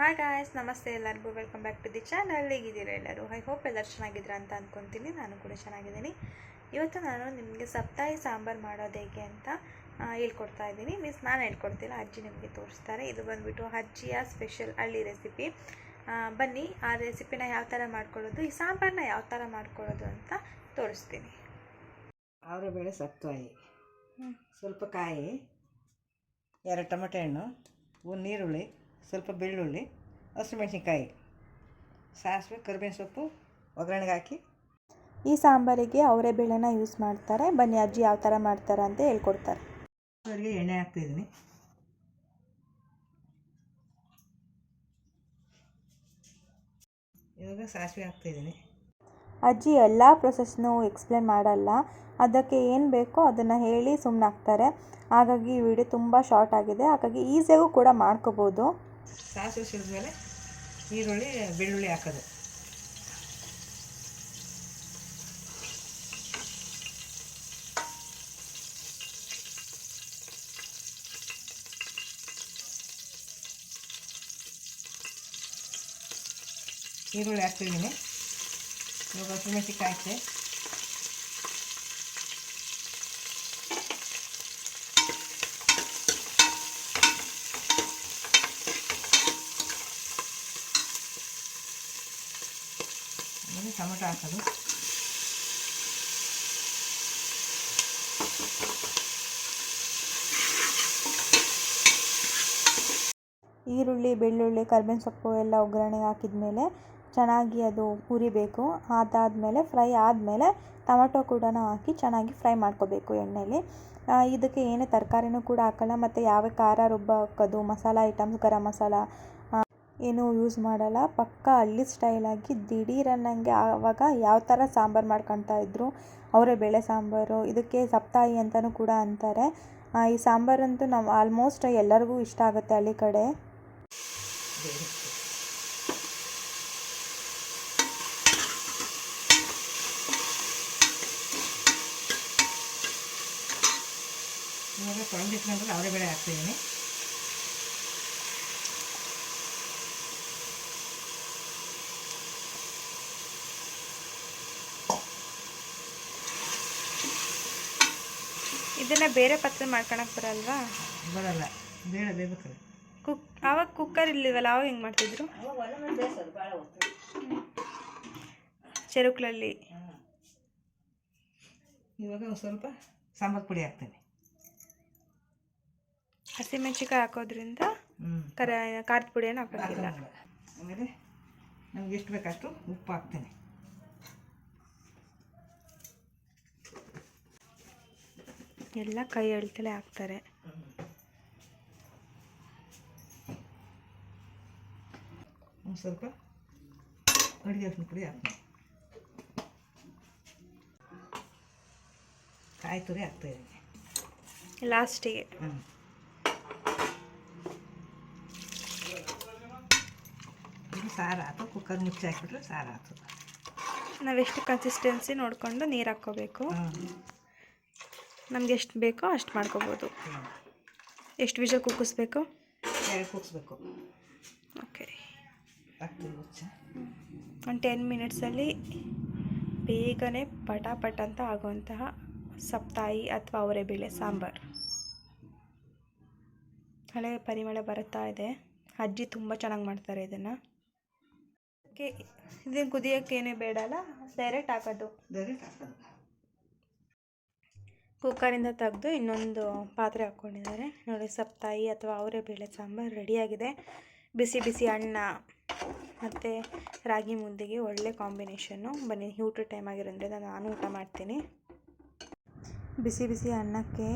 Hi guys ನಮಸ್ತೆ ಎಲ್ಲರಿಗೂ. Welcome back to the channel ಹೇಗಿದ್ದೀರಾ ಎಲ್ಲರೂ? ಐ ಹೋಪ್ ಎಲ್ಲರೂ ಚೆನ್ನಾಗಿದ್ದೀರಾ ಅಂತ ಅಂದ್ಕೊತೀನಿ ನಾನು ಕೂಡ ಚೆನ್ನಾಗಿದ್ದೀನಿ. ಇವತ್ತು ನಾನು ನಿಮಗೆ ಸಪ್ತಾಯಿ ಸಾಂಬಾರು ಮಾಡೋದು ಹೇಗೆ ಅಂತ ಹೇಳ್ಕೊಡ್ತಾ ಇದ್ದೀನಿ. ಮೀನ್ಸ್ ನಾನು ಹೇಳ್ಕೊಡ್ತಿಲ್ಲ. ಅಜ್ಜಿ ನಿಮಗೆ ತೋರಿಸ್ತಾರೆ. ಇದು ಬಂದುಬಿಟ್ಟು ಅಜ್ಜಿಯ ಸ್ಪೆಷಲ್ ಹಳ್ಳಿ ರೆಸಿಪಿ ಬನ್ನಿ ಆ ರೆಸಿಪಿನ ಯಾವ ಥರ ಮಾಡ್ಕೊಳ್ಳೋದು ಈ ಸಾಂಬಾರನ್ನ ಯಾವ ಥರ ಮಾಡ್ಕೊಳ್ಳೋದು ಅಂತ ತೋರಿಸ್ತೀನಿ. ಅವರ ಬೇಳೆ ಸಪ್ತಾಯಿ. ಸ್ವಲ್ಪ ಕಾಯಿ ಎರಡು ಟೊಮೆಟೊ ಹಣ್ಣು ಒಂದು ನೀರುಳ್ಳಿ ಸ್ವಲ್ಪ ಬೆಳ್ಳುಳ್ಳಿ ಹಸಿಮೆಣ್ಸಿನ್ಕಾಯಿ ಸಾಸಿವೆ ಕರಿಬೇವಿನ ಸೊಪ್ಪು ಒಗ್ಗರಣೆಗೆ ಹಾಕಿ. ಈ ಸಾಂಬಾರಿಗೆ ಅವರೇ ಬೇಳೆನ ಯೂಸ್ ಮಾಡ್ತಾರೆ. ಬನ್ನಿ ಅಜ್ಜಿ ಯಾವ ಥರ ಮಾಡ್ತಾರೆ ಅಂತ ಹೇಳ್ಕೊಡ್ತಾರೆ. ಅವರಿಗೆ ಎಣ್ಣೆ ಹಾಕ್ತಿದ್ದೀನಿ ಇವಾಗ ಸಾಸಿವೆ ಹಾಕ್ತಿದ್ದೀನಿ ಅಜ್ಜಿ ಎಲ್ಲ ಪ್ರೊಸೆಸ್ನು ಎಕ್ಸ್ಪ್ಲೇನ್ ಮಾಡಲ್ಲ. ಅದಕ್ಕೆ ಏನು ಬೇಕೋ ಅದನ್ನು ಹೇಳಿ ಸುಮ್ಮನೆ ಹಾಕ್ತಾರೆ ಹಾಗಾಗಿ ಈ ವಿಡಿಯೋ ತುಂಬ ಶಾರ್ಟ್ ಆಗಿದೆ. ಹಾಗಾಗಿ ಈಸಿಯಾಗೂ ಕೂಡ ಮಾಡ್ಕೋಬೋದು. ಸಾಸಿವೆ ಸಿಡಿದ್ಮೇಲೆ ಈರುಳ್ಳಿ ಬೆಳ್ಳುಳ್ಳಿ ಹಾಕೋದು. ಈರುಳ್ಳಿ ಹಾಕ್ತಿದ್ದೀನಿ. ಇವಾಗ ಹಸಿಮೆಣಸಿನ್ಕಾಯಿ ಹಾಕ್ತೆ ಆಮೇಲೆ ಟೊಮೆಟೊ ಹಾಕೋದು. ಈರುಳ್ಳಿ, ಬೆಳ್ಳುಳ್ಳಿ, ಕರ್ಬೇವಿನ ಸೊಪ್ಪು ಎಲ್ಲ ಒಗ್ಗರಣೆಗೆ ಹಾಕಿದ್ಮೇಲೆ ಚೆನ್ನಾಗಿ ಅದು ಹುರಿಬೇಕು. ಅದಾದಮೇಲೆ ಫ್ರೈ ಆದಮೇಲೆ ಟೊಮೆಟೊ ಕೂಡ ಹಾಕಿ ಚೆನ್ನಾಗಿ ಫ್ರೈ ಮಾಡ್ಕೋಬೇಕು ಎಣ್ಣೆಯಲ್ಲಿ ಇದಕ್ಕೆ ಏನೇ ತರಕಾರಿನೂ ಕೂಡ ಹಾಕೋಲ್ಲ, ಮತ್ತು ಯಾವ ಖಾರ ರುಬ್ಬ ಹಾಕೋದು, ಮಸಾಲ ಐಟಮ್ಸ್, ಗರಂ ಮಸಾಲ ಏನೂ ಯೂಸ್ ಮಾಡಲ್ಲ. ಪಕ್ಕ ಹಳ್ಳಿ ಸ್ಟೈಲಾಗಿ ದಿಢೀರನ್ನಂಗೆ ಆವಾಗ ಯಾವ ಥರ ಸಾಂಬಾರು ಮಾಡ್ಕೊತಾ ಇದ್ದರು ಅವರೇ ಬೇಳೆ ಸಾಂಬಾರು, ಇದಕ್ಕೆ ಸಪ್ತಾಯಿ ಅಂತಲೂ ಕೂಡ ಅಂತಾರೆ. ಈ ಸಾಂಬಾರಂತೂ ನಾವು ಆಲ್ಮೋಸ್ಟ್ ಎಲ್ಲರಿಗೂ ಇಷ್ಟ ಆಗುತ್ತೆ ಹಳ್ಳಿ ಕಡೆ. ಅವರೇ ಬೇಳೆ ಹಾಕ್ತಿದ್ದೀನಿ ಇದನ್ನು ಬೇರೆ ಪಾತ್ರೆ ಮಾಡ್ಕೊಳಕ್ಕೆ ಬರಲ್ವಾ? ಬರಲ್ಲ. ಬೇಡ ಬೇಯ್ಬೇಕಲ್ಲ ಕುಕ್ ಆವಾಗ ಕುಕ್ಕರ್ ಇಲ್ಲಿವಲ್ಲ ಅವಾಗ ಹೆಂಗೆ ಮಾಡ್ತಿದ್ರು? ಚೆರುಕ್ಲಲ್ಲಿ. ಇವಾಗ ಒಂದು ಸ್ವಲ್ಪ ಸಾಂಬಾರು ಪುಡಿ ಹಾಕ್ತೀನಿ. ಹಸಿಮೆಣಸಿಕಾಯಿ ಹಾಕೋದ್ರಿಂದ ಹ್ಞೂ ಕರ ಖಾರದ ಪುಡಿಯನ್ನು ಹಾಕೋದಿಲ್ಲ. ಆಮೇಲೆ ನಮ್ಗೆ ಎಷ್ಟು ಬೇಕಷ್ಟು ಉಪ್ಪು ಹಾಕ್ತೀನಿ. ಎಲ್ಲ ಕೈ ಎಳ್ತಲೇ ಹಾಕ್ತಾರೆ. ಸ್ವಲ್ಪ ಅಡುಗೆ ಅರಿಶಿನ ಪುಡಿ ಹಾಕ್ತೀನಿ. ಕಾಯಿ ತುರಿ ಹಾಕ್ತಾಯಿದ್ದೀನಿ ಲಾಸ್ಟಿಗೆ. ಹ್ಞೂ ಇದು ಸಾರು ಆಯ್ತು ಕುಕ್ಕರ್ ಮುಚ್ಚಿ ಹಾಕಿಬಿಟ್ರೆ ಸಾರು ಆಯ್ತು ನಾವೆಷ್ಟು ಕನ್ಸಿಸ್ಟೆನ್ಸಿ ನೋಡಿಕೊಂಡು ನೀರು ಹಾಕ್ಕೋಬೇಕು. ನಮ್ಗೆ ಎಷ್ಟು ಬೇಕೋ ಅಷ್ಟು ಮಾಡ್ಕೋಬೋದು. ಎಷ್ಟು ಬೀಜ ಕುಕ್ಕಿಸ್ಬೇಕು? ಕೂಗಿಸ್ಬೇಕು ಓಕೆ. ಒಂದು ಟೆನ್ ಮಿನಿಟ್ಸಲ್ಲಿ ಬೇಗನೆ ಪಟ ಪಟ ಅಂತ ಆಗುವಂತಹ ಸಪ್ತಾಯಿ ಅಥವಾ ಅವರೇ ಬೇಳೆ ಸಾಂಬಾರು. ಹಳೆ ಪರಿಮಳ ಬರುತ್ತಾ ಇದೆ. ಅಜ್ಜಿ ತುಂಬ ಚೆನ್ನಾಗಿ ಮಾಡ್ತಾರೆ ಇದನ್ನು. ಓಕೆ ಇದನ್ನು ಕುದಿಯೋಕ್ಕೇನೇ ಬೇಡಲ್ಲ ಡೈರೆಕ್ಟ್ ಹಾಕೋದು. ಡೈರೆಕ್ಟ್ ಹಾಕೋದು. ಕುಕ್ಕರಿಂದ ತೆಗೆದು ಇನ್ನೊಂದು ಪಾತ್ರೆ ಹಾಕ್ಕೊಂಡಿದ್ದಾರೆ. ನೋಡಿ ಸಪ್ತಾಯಿ ಅಥವಾ ಅವರೆಬೇಳೆ ಸಾಂಬಾರು ರೆಡಿಯಾಗಿದೆ. ಬಿಸಿ ಬಿಸಿ ಅನ್ನ ಮತ್ತು ರಾಗಿ ಮುದ್ದೆಗೆ ಒಳ್ಳೆ ಕಾಂಬಿನೇಷನ್ನು. ಬನ್ನಿ ಊಟ ಟೈಮ್ ಆಗಿರೋದ್ರಿಂದ ನಾನು ಊಟ ಮಾಡ್ತೀನಿ. ಬಿಸಿ ಬಿಸಿ ಅನ್ನಕ್ಕೆ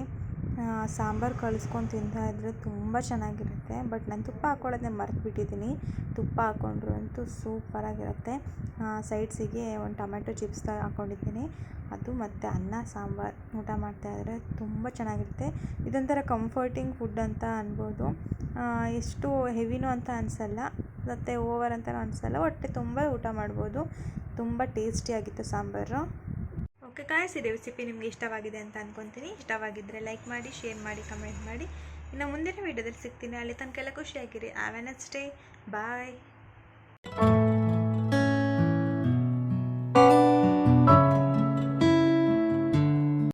ಸಾಂಬಾರು ಕಳಿಸ್ಕೊಂಡು ತಿಂತಾ ಇದ್ದರೆ ತುಂಬ ಚೆನ್ನಾಗಿರುತ್ತೆ. ಬಟ್ ನಾನು ತುಪ್ಪ ಹಾಕ್ಕೊಳ್ಳೋದನ್ನೇ ಮರೆತುಬಿಟ್ಟಿದ್ದೀನಿ ತುಪ್ಪ ಹಾಕ್ಕೊಂಡ್ರು ಅಂತೂ ಸೂಪರಾಗಿರುತ್ತೆ ಸೈಡ್ಸಿಗೆ ಒಂದು ಟೊಮೆಟೊ ಚಿಪ್ಸ್ ಹಾಕ್ಕೊಂಡಿದ್ದೀನಿ ಅದು ಮತ್ತು ಅನ್ನ, ಸಾಂಬಾರು ಊಟ ಮಾಡ್ತಾ ಇದ್ದರೆ ತುಂಬ ಚೆನ್ನಾಗಿರುತ್ತೆ. ಇದೊಂಥರ ಕಂಫರ್ಟಿಂಗ್ ಫುಡ್ ಅಂತ ಅನ್ಬೋದು. ಎಷ್ಟು ಹೆವಿನೂ ಅಂತ ಅನಿಸಲ್ಲ. ಮತ್ತು ಓವರ್ ಅಂತಲೂ ಅನಿಸಲ್ಲ. ಹೊಟ್ಟೆ ತುಂಬ ಊಟ ಮಾಡ್ಬೋದು. ತುಂಬ ಟೇಸ್ಟಿಯಾಗಿತ್ತು ಸಾಂಬಾರು. ಓಕೆ ಕಾಯಿಸಿ ರೆಸಿಪಿ ನಿಮಗೆ ಇಷ್ಟವಾಗಿದೆ ಅಂತ ಅಂದ್ಕೊತೀನಿ ಇಷ್ಟವಾಗಿದ್ದರೆ ಲೈಕ್ ಮಾಡಿ, ಶೇರ್ ಮಾಡಿ, ಕಮೆಂಟ್ ಮಾಡಿ. ಇನ್ನು ಮುಂದಿನ ವೀಡಿಯೋದಲ್ಲಿ ಸಿಗ್ತೀನಿ. ಅಲ್ಲಿ ತನಕ ಎಲ್ಲ ಖುಷಿಯಾಗಿರಿ. ಆ ಎ ಡೇ ಬಾಯ್